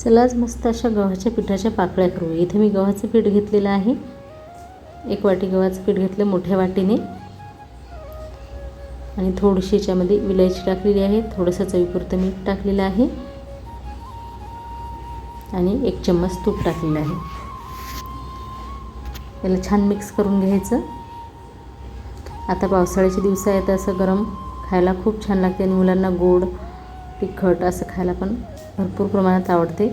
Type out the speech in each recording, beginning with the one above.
चला आज मस्त अशा गव्हाच्या पिठाच्या पाकळ्या करू. इथे मी गव्हाचं पीठ घेतलेलं आहे. एक वाटी गव्हाचं पीठ घेतलं मोठ्या वाटीने. आणि थोडीशी याच्यामध्ये विलायची टाकलेली आहे. थोडंसं चवीपुरतं मीठ टाकलेलं आहे. आणि एक चम्मच तूप टाकलेलं आहे. याला छान मिक्स करून घ्यायचं. आता पावसाळ्याचे दिवस आहेत असं गरम खायला खूप छान लागते आणि मुलांना गोड तिखट असं खायला पण भरपूर प्रमाणात आवडते.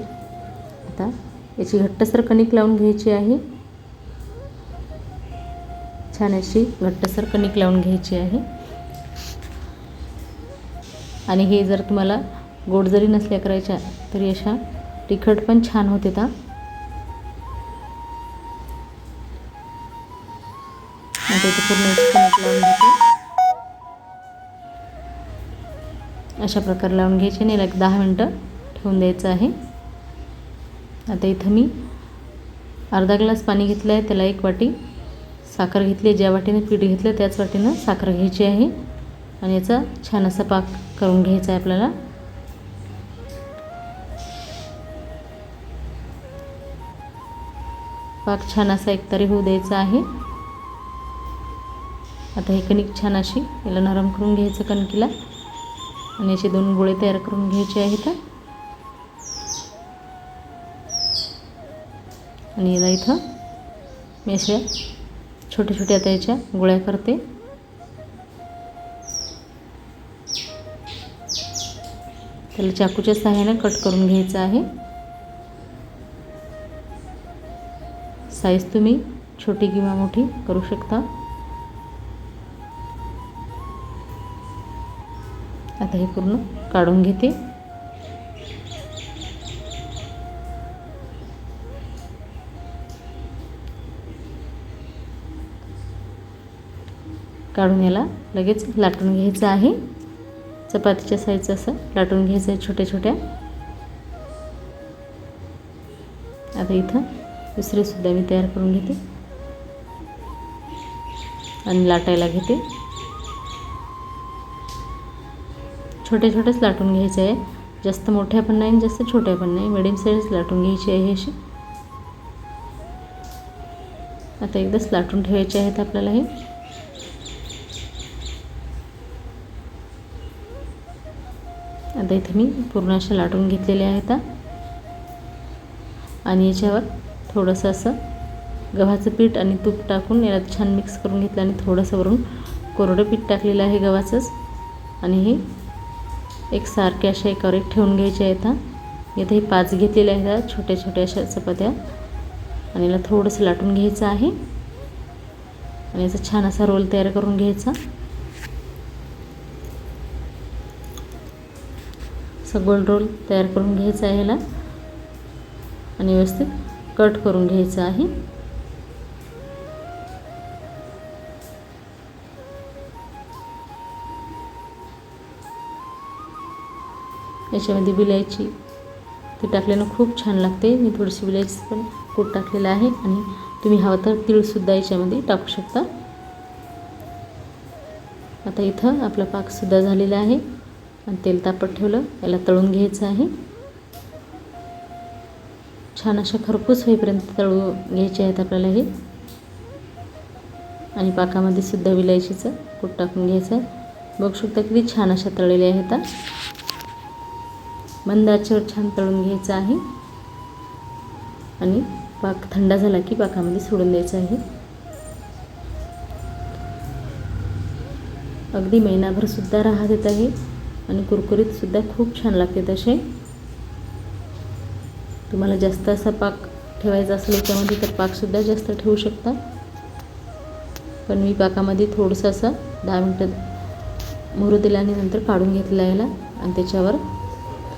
आता याची घट्टसर कणिक लावून घ्यायची आहे. छान अशी घट्टसर कणिक लावून घ्यायची आहे. आणि हे जर तुम्हाला गोड जरी नसल्या करायच्या तरी अशा तिखट पण छान होते ता. आता पूर्ण कणिक लावून अशा प्रकारे लावून घ्यायचे नाही लाईक एक दहा मिनटं ठेवून द्यायचं आहे. आता इथं मी अर्धा ग्लास पाणी घेतलं आहे त्याला एक वाटी साखर घेतली ज्या वाटीने पीठ घेतलं त्याच वाटीनं साखर घ्यायची आहे. आणि याचा छान असा पाक करून घ्यायचा आहे आपल्याला. पाक छान असा एकतरी होऊ द्यायचा आहे. आता हे कणिक छान अशी याला नरम करून घ्यायचं कणकीला. आणि असे दोन गोळे तयार करून घ्यायचे आहेत. आणि याला इथं मी अशा छोट्या छोट्या आता याच्या गोळ्या करते. त्याला चाकूच्या सहाय्याने कट करून घ्यायचं आहे. साईज तुम्ही छोटी किंवा मोठी करू शकता. आता हे पूर्ण काढून घेते. काढून याला लगेच लाटून घ्यायचं आहे. चपातीच्या साईजचं असं लाटून घ्यायचं आहे छोट्या छोट्या. आता इथं दुसरेसुद्धा मी तयार करून घेते. आणि लाटायला घेते. छोट्या छोट्याच लाटून घ्यायचं आहे. जास्त मोठ्या पण नाही जास्त छोट्या पण नाही. मिडियम साईज लाटून घ्यायची आहे अशी आता एकदाच लाटून ठेवायचे आहेत आपल्याला हे. आता इथे मी पूर्ण अशा लाटून घेतलेल्या आहेत. आणि याच्यावर थोडंसं असं गव्हाचं पीठ आणि तूप टाकून याला छान मिक्स करून घेतलं आणि थोडंसं वरून कोरडं पीठ टाकलेलं आहे गव्हाचंच. आणि हे एक सारख्या अशा एकावर एक ठेवून घ्यायचे आहेत. इथे हे पाच घेतलेले आहेत छोट्या छोट्या अशा चपात्या. आणि याला थोडंसं लाटून घ्यायचं आहे. आणि याचा छान असा रोल तयार करून घ्यायचा. सगळं रोल तयार करून घ्यायचा आहे ह्याला. आणि व्यवस्थित कट करून घ्यायचं आहे. याच्यामध्ये विलायची ते टाकल्यानं खूप छान लागते. मी थोडीशी विलायची पण कूट टाकलेलं आहे. आणि तुम्ही हवं तर तीळसुद्धा याच्यामध्ये टाकू शकता. आता इथं आपला पाकसुद्धा झालेला आहे. आणि तेल तापत ठेवलं याला तळून घ्यायचं आहे. छान अशा खरपूस होईपर्यंत तळू घ्यायचे आहेत आपल्याला हे. आणि पाकामध्ये सुद्धा विलायचीचं कूट टाकून घ्यायचं आहे. बघू शकता किती छान अशा तळलेल्या आहेत मंद आचेवर छान तळून घ्यायचं आहे. आणि पाक थंड झाला की पाकामध्ये सोडून द्यायचं आहे. अगदी महिनाभरसुद्धा राहत येत आहे. आणि कुरकुरीतसुद्धा खूप छान लागते तसे. तुम्हाला जास्त असा पाक ठेवायचा असेल याच्यामध्ये तर पाकसुद्धा जास्त ठेवू शकता. पण मी पाकामध्ये थोडंसं असं दहा मिनटं मुरू दिल्याने नंतर काढून घेतलं याला. आणि त्याच्यावर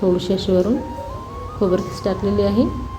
थोडीशी अशी वरून खोबरकीस टाकलेली आहे.